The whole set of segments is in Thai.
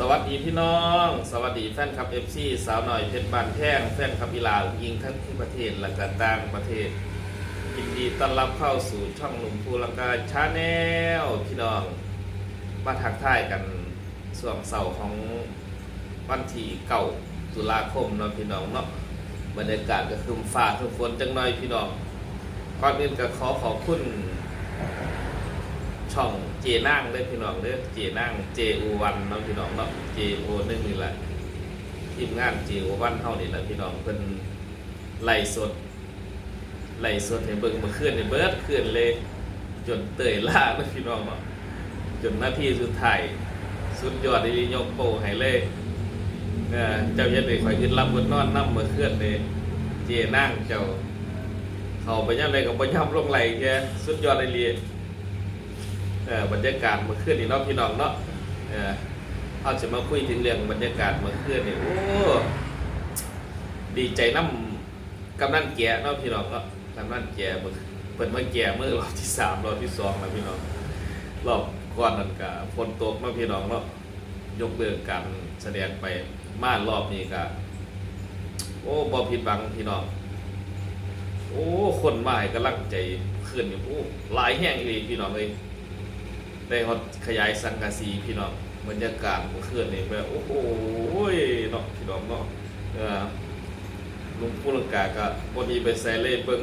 สวัสดีพี่น้อง สวัสดีแฟนคลับเอฟซีสาวหน่อยเพชรบานแท่งแฟนคลับอีลาวยิงทั้งที่ประเทศและก็ต่างประเทศยินดีต้อนรับเข้าสู่ช่องหนุ่มภูลังกาชาแนลพี่น้องมาทักทายกันส่วงเสาร์ของวันที่เก่าตุลาคมเนาะพี่น้องเนาะบรรยากาศก็คือฟ้าคือฝนจังหน่อยพี่น้องก่อนอื่นก็ขอขอบคุณ ช่องเจนั่งเด้อพี่น้องเด้อเจนั่ง JO1 เนาะพี่น้องเนาะ JO นึงนี่แหละทีมงาน JO1 เฮานี่แหละพี่น้องเพิ่นไล่สดไล่สดให้เบิ่งเมื่อคืนนี่เบิดคืนเลย จนเตยล่าเนาะพี่น้องเนาะจนหน้าที่สุดท้ายสุดยอดอียกโปให้เลยเออเจ้าเฮ็ดให้ข่อยขึ้นรับบนนอนนำเมื่อคืนเลยเจนั่งเจ้าเขาไปยังไดก็บ่ย่ำลงไหลแกสุดยอดอีหลีเอ่อ บรรยากาศเมื่อคืนนี่เนาะพี่น้องเนาะเออเขาจะมาคุยถึงเรื่องบรรยากาศเมื่อคืนนี่โอ้ดีใจน้ำกำนันแก่เนาะพี่น้องเนาะกำนันแก่เมื่อเปิดมาแก่เมื่อรอบที่สามรอบที่สองแล้วพี่น้องรอบก่อนนั้นก็ฝนตกเนาะพี่น้องเนาะยกเลิกการแสดงไปมารอบนี้ก็โอ้บอผิดบังพี่น้องโอ้ คนมาให้กำลังใจขึ้นนี่โอ้หลายแห้งอีหลีพี่น้องเลย ได้ฮอดขยายสังกะสีพี่น้องบรรยากาศเมื่อนนี่แบบโอ้โหเนาะพี่น้องเนาะเออลุงผู้ลังกาก็วันนี้ไปใส่เลยเบิ่ง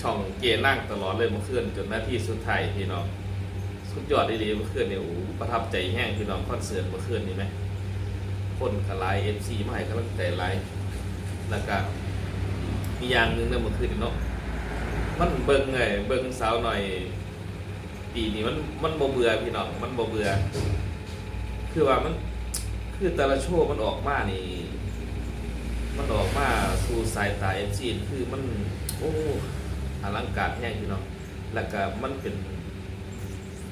ช่องเกนั่งตลอดเลยเมื่อคืนจนนาที่สุดท้ายพี่น้องสุดยอดดีๆเมื่อคืนนี่โอ้ประทับใจแห้งพี่น้องคอนเสิร์ตเมื่อนนี่ไหมคนกระไลเอฟซีมาให้กำลังใจไลแล้วก็มีอย่างหนึงนะเมื่อคืนนี่เนาะมันเบิ่งไงเบิ่งสาวหน่อย ปีนี้มันมันบ่เบื่อพี่น้องมันบ่เบื่อ คือว่ามันคือแต่ละโชว์มันออกมานี่ มันออกมาสู่สายตาเอฟซีคือมันโอ้อลังการแห้งพี่น้องแล้วก็มันเป็น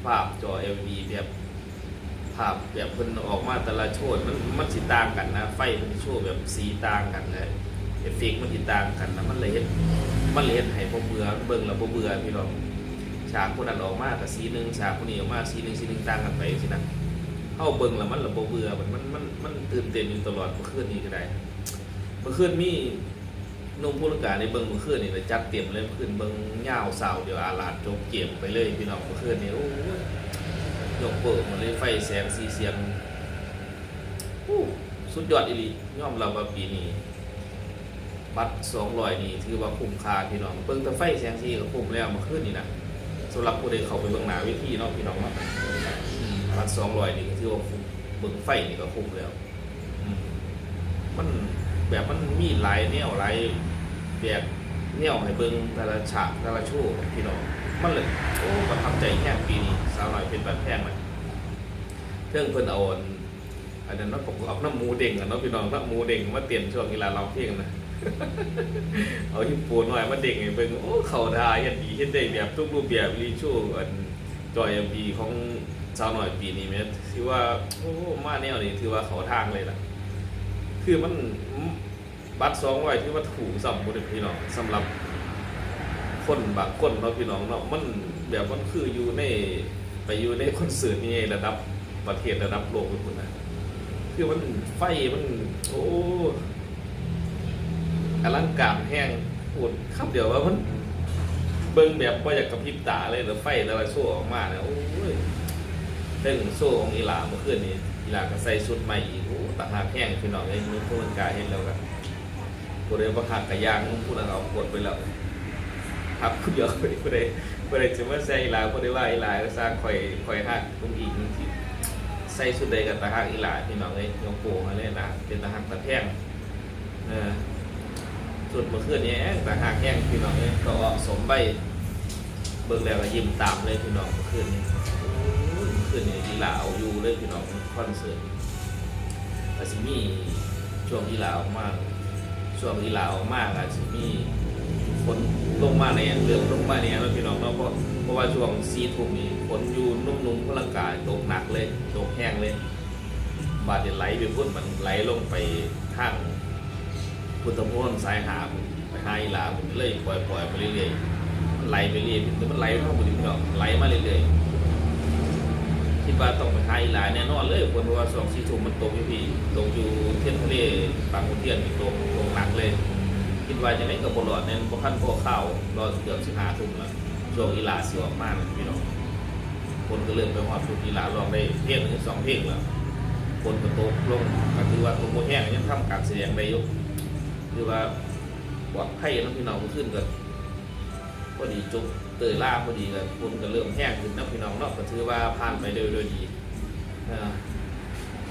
ภาพจอ LED แบบภาพแบบเพิ่นออกมาแต่ละโชว์มันมันสิต่างกันนะ ไฟมันโชว์แบบสีต่างกันเลยเอฟเฟกต์มันสิต่างกันนะมันเลยเฮ็ดมันเลยเฮ็ดให้บ่เบื่อเบิ่งแล้วบ่เบื่อพี่น้อง ฉากคนนั้นออกมากับสีหนึ่งฉากคนนี้ออกมากสีหนึ่งสีหนึ่งต่างกันไปสินะเข้าเบิ่งแล้วมันระบบเบื่อมันมันมันมันตื่นเต้นอยู่ตลอดเมื่อคืนนี้ก็ได้เมื่อคืนมีนุ่มผู้ลังกาในเบิ่งเมื่อคืนนี่จัดเตรียมเลยเมื่อคืนเบิ่งยาวสาวเดี๋ยวอาลาดจบเกมไปเลยพี่น้องเมื่อคืนนี้โอ้ยยกเปิดมาเลยไฟแสงสีเสียงโอ้สุดยอดอีหลียอมรับว่าปีนี้บัตรสองร้อยนี่ถือว่าคุ้มค่าพี่น้องเบิ่งแต่ไฟแสงสีก็คุ้มแล้วเมื่อคืนนี้นะ สำหรับผู้ใดเข้าไปเบื้องหน้าเวิธีเนาะพี่น้องเนาะอืมพันสองร้อยนี่ก็ถือว่าคุ้มเบิ่งไฟนี่ก็คุ้มแล้วอืมมันแบบมันมีหลายแนวหลายแบบแนวให้เบิ่งแต่ละฉากแต่ละโชว์พี่น้องมันเลยโอ้ประทับใจแค่ปีนี้สาวหน่อยเป็นแบบแพงเลยเครื่องเพิ่นเอาอันอันนั้นมาประกอบน้ำหมูเด้งอะเนาะพี่น้องน้ำหมูเด้งมาเตรียมช่วงเวลาเราเพลงนะ เอาฮิปโปหน่อยมาเด็กไงเบิ่งโอ้เขาทาเฮ็ดดีเฮ็ดได้แบบทุกรูปแบบรีชูอันจอยเอ็มพีของสาวหน่อยปีนี้แม่ถือว่าโอ้มาแนวนี้ถือว่าเขาทางเลยล่ะ คือมันบัตรสองร้อยที่ว่าถูกสัมบุญพี่น้องสำหรับคนบางคนเนาะพี่น้องเนาะมันแบบมันคืออยู่ในไปอยู่ในคอนเสิร์ตนี่ระดับประเทศระดับโลกไปหมดนะคือมันไฟมันโอ้ อลังการแห้งพูดคำเดียวว่ามันเบิ่งแบบว่าอยากกระพริบตาเลยแล้วไฟแต่ละโซ่ออกมาเนี่ยโอ้ยเรื่องโซ่ของอีหลาเมื่อคืนนี้อีหลาก็ใส่ชุดใหม่อีกโอ้ตาหากแห้งพี่น้องเอ้ยมือพูดกายเห็นแล้วกันผู้ใดประหักกระยางผู้นั้นเอากดไปแล้วครับผู้เดียวผู้ใดผู้ใดผู้ใดจะมาใส่อีหลาผู้ใดว่าอีหลาก็สร้างข่อยข่อยหักตรงอีกที่ใส่ชุดใดกับตาหักอีหลาพี่น้องเอ้ยยกโป่งอะไรนะเป็นตาหักตาแท่งเออ สุดเมื่อคืนนี้แองต่หากแห้งพี่น้องเนี่ยก็สมใบเบิ่งแล้วก็ยิ้มตามเลยพี่น้องเมื่อคืนนี้โอ้ยเมื่อคืนนี้อีหลาเอาอยู่เลยพี่น้องคอนเสิร์ตอาจสิมีช่วงอีหลาออกมากช่วงอีหลาออกมากอาจสิมีฝนลงมาเนี่ยเรื่องลงมาเนี่ยแล้วพี่น้องเนาะเพราะเพราะว่าช่วงซีทุ่มนี้ฝนยู่นุ่มๆพลังกายตกหนักเลยตกแห้งเลย บาดเดี๋ยไหลไปพุ่นมันไหลลงไปข้าง พุทธมนต์สายหาผมไปหาอีหลาผมเลยปล่อยปล่อยๆไปเรื่อยๆมันไหลไปเรื่อยๆมันไหลเข้าไปถึงดอกไหลมาเรื่อยๆคิดว่าต้องไปหาอีหลาแน่นอนเลยคนเพราะว่าสองสี่ทุ่มมันตกอยู่พี่ตกอยู่เทียนทะเลบางขุนเทียนมีตกตกหนักเลย คิดว่าจะไหนกับบอลอดเนี่ยพวกขั้นพวกข้ารอเกือบสิบห้าทุ่มแล้วช่วงอีหลาเสิออกมากพี่น้องคนก็เริ่มไปหอดทุกอีหลาลองได้เพลงหนึ่งสองเพลงแล้วคนก็ตกลงก็คือว่าตกโมแห้งยังทำการแสดงได้อ ยู่คือว่าปลอดภัยน้องพี่น้องขึ้นกันพอดีจุกเตยล่าพอดีกันคนก็เริ่มแห้งขึ้นน้องพี่น้องนาะก็ถือว่าผ่านไปโดยโดยดีอ่า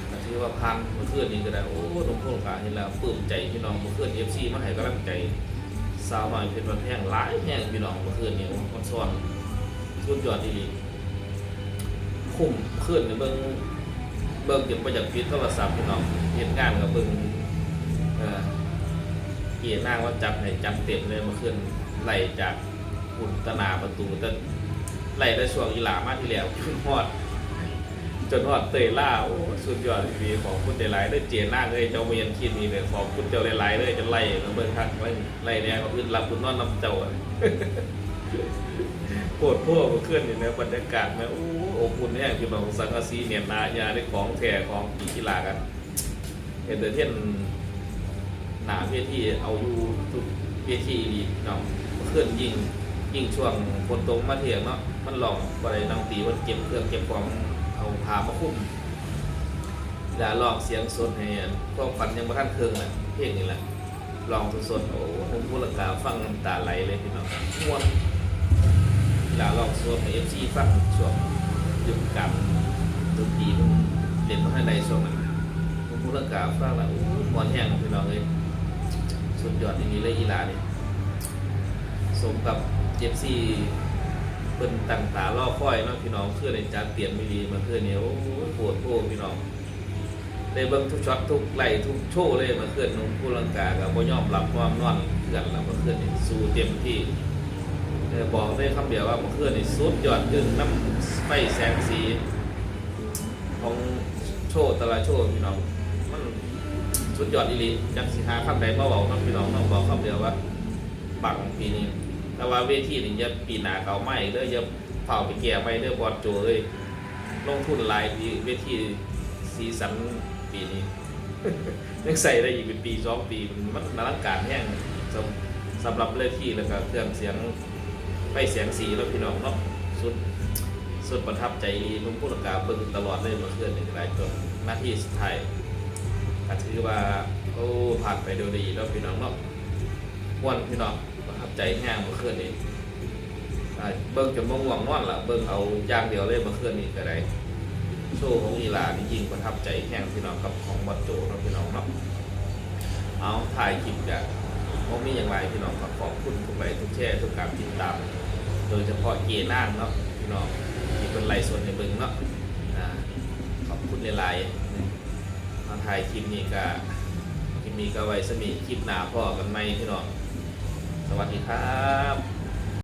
ก็ถือว่าพันมาเมื่อนนี้ก็ได้โอ้หลวงพ่อหลวงตาเห็นแล้วปลื้มใจพี่น้องมาเมื่อนเอฟซีมาให้กำลังใจสาวหน่อยเป็นวันแห้งหลายแห้งพี่น้องมาเมื่อนนี้มันซ้อนสุดยอดดีคุ้มเคืนนี่เบิ่งเบิ่งจนประจักษ์ปิดโทรศัพท์พี่น้องเห็นงานกับเบิ่ง เกียร์นางว่าจับให้จับเต็มเลยเมื่อคืนไหลจากอุตนาประตูแต่ไล่ได้ช่วงอีหลามากที่แล้วจนฮอด จนฮอดเตยล่าโอ้สุดยอดดีของคุณเดลายได้เจนหน้าเลยเจ้าเมียนคิดมีเลยของคุณเจ้าหลายๆเลยจะไล่มาเบิ่งทักไล่ไล่เนี่ยเขาขึ้นรับคุณนอนนำเจ้าอะโคตรพวกเพื่อนนี่นบรรยากาศนะโอ้อบอุ่นเนี่ยคือแบบสังกะสีเนี่ยนายาได้ของแท้ของกีฬากันเห็นเดอร์เทน หนาเวทีเอาอยู่ทุกเวทีดีเนาะเพื่อนยิงยิงช่วงคนตรงมาเถียงเนาะมันหลองกบรินังตีมันเก็บเครื่องเก็บของเอาพามาคุ้มอย่าลองเสียงสดให้ก็ฝันยังมาขั้นเครื่องเลยเพลงนี่แหละลองสดๆโอ้ผมพูดละกาฟังน้ำตาไหลเลยพี่น้องม่วนหลาลองสวมเอฟซีฟังช่วงยุคกับดนตรีมันเด่นมาให้ในช่วงนั้นผมพูดเรื่องกาฟังแล้วโอ้ยมวนแห้งพี่น้องเลย สุดยอดอย่างนี้เลยอีหลาเนี่ยสมกับเอฟซีเป็นต่างตาล่อค่อยเนาะพี่น้องเพื่อในจานเตรียมไม่ดีมาเพื่อเนี่ยโอ้ยปวดโผพี่น้องได้เบิ่งทุกช็อตทุกไหลทุกโชว์เลยมาเคลื่อนนุ่งผู้ลังกากับบ่ยอมรับความนอนเพื่อนแล้วมาเคลื่อนสู้เต็มที่เออบอกได้คำเดียวว่ามาเมื่อคืนนี่สุดยอดยืนน้ำไฟแสงสี ของโชว์แต่ละโชว์พี่น้อง สุดยอดอีหลีจักสิหาคำใดมาบอกน้องพี่น้องน้องบอกคำเดียวว่าปังปีนี้แต่ว่าเวทีนี่จะปีหนาเก่าใหม่เด้อจะเผาไปแก่ไปเด้อบอดโจเลยลงทุนลายปีเวทีสีสันปีนี้ยังใส่ได้อีกเป็นปีสองปีมันมันอลังการแห้งสำสำหรับเลขที่แล้วก็เครื่องเสียงไปเสียงสีแล้วพี่น้องเนาะสุดสุดประทับใจดีนุ่มผู้ประกาศเบิ่งตลอดเลยมาเมื่อคืนนี่หลายจนหน้าที่สุดท้าย ก็ถือว่าโอ้ผ่านไปโดยดีแล้วพี่น้องเนาะม่วนพี่น้องประทับใจแห้งเมื่อคืนนี้อ่เบิ่งจนม่วงนอนละเบิ่งเอาอย่างเดียวเลยเมื่อคืนนี้ก็ได้โชว์ของอีลานี่ยิงประทับใจแห้งพี่น้องกับของบัดโจเนาะพี่น้องเนาะเอาถ่ายคลิปจากเพราะมีอย่างไรพี่น้องก็ขอบคุณทุกไลค์ทุกแชร์ทุกการติดตาม โดยเฉพาะเกียร์น่างเนาะพี่น้องที่เป็นไลฟ์สดในเบึงเนาะขอบคุณในไลน์ มาถ่ายคลิปนี้ก็คลิปนี้ก็ไว้สมีคลิปหนาพ่อกันไหมพี่น้อง สวัสดีครับ